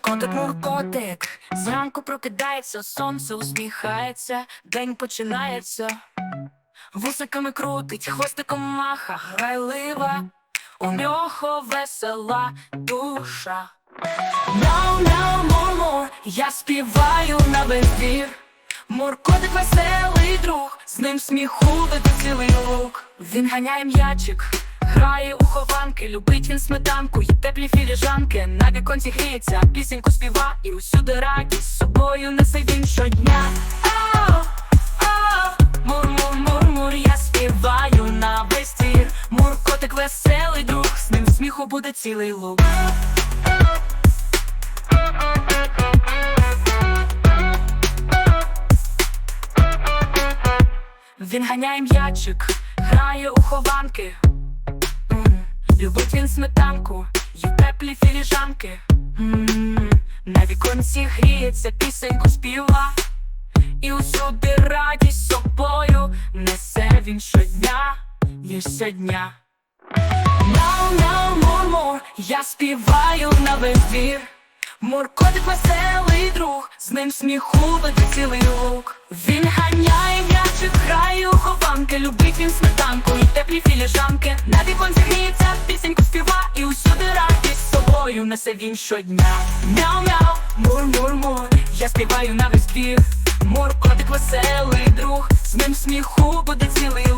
Котик муркотик, зранку прокидається, сонце усміхається, день починається. Вусиками крутить, хвостиком маха, грайлива, у нього весела душа. Мяу, мяу, мур-мур, я співаю на весь двір. Муркотик веселий друг, з ним сміху веде цілий лук. Він ганяє м'ячик, грає у хованки, любить він сметанку, є теплі філіжанки. На віконці гріється, пісеньку співа і усюди радість з собою несе він щодня. Ау, ау, мур-мур, мур-мур, я співаю на весь двір. Муркотик веселий друг, з ним сміху буде цілий лук. Він ганяє м'ячик, грає у хованки. М, Любить він сметанку, є теплі філіжанки. М, На віконці гріється, пісеньку співа. І усюди радість собою несе він щодня, і щодня. Мяу, мяу, мур-мур, я співаю на весь двір. Муркотик веселий друг, з ним сміху веде цілий лук. Він ганяє м'ячик, у хованки, любить він сметанку і теплі філіжанки. Собою несе він щодня. Мяу-мяу, мур-мур-мур, я співаю на весь двір. Муркотик веселий друг, з ним сміху буде цілий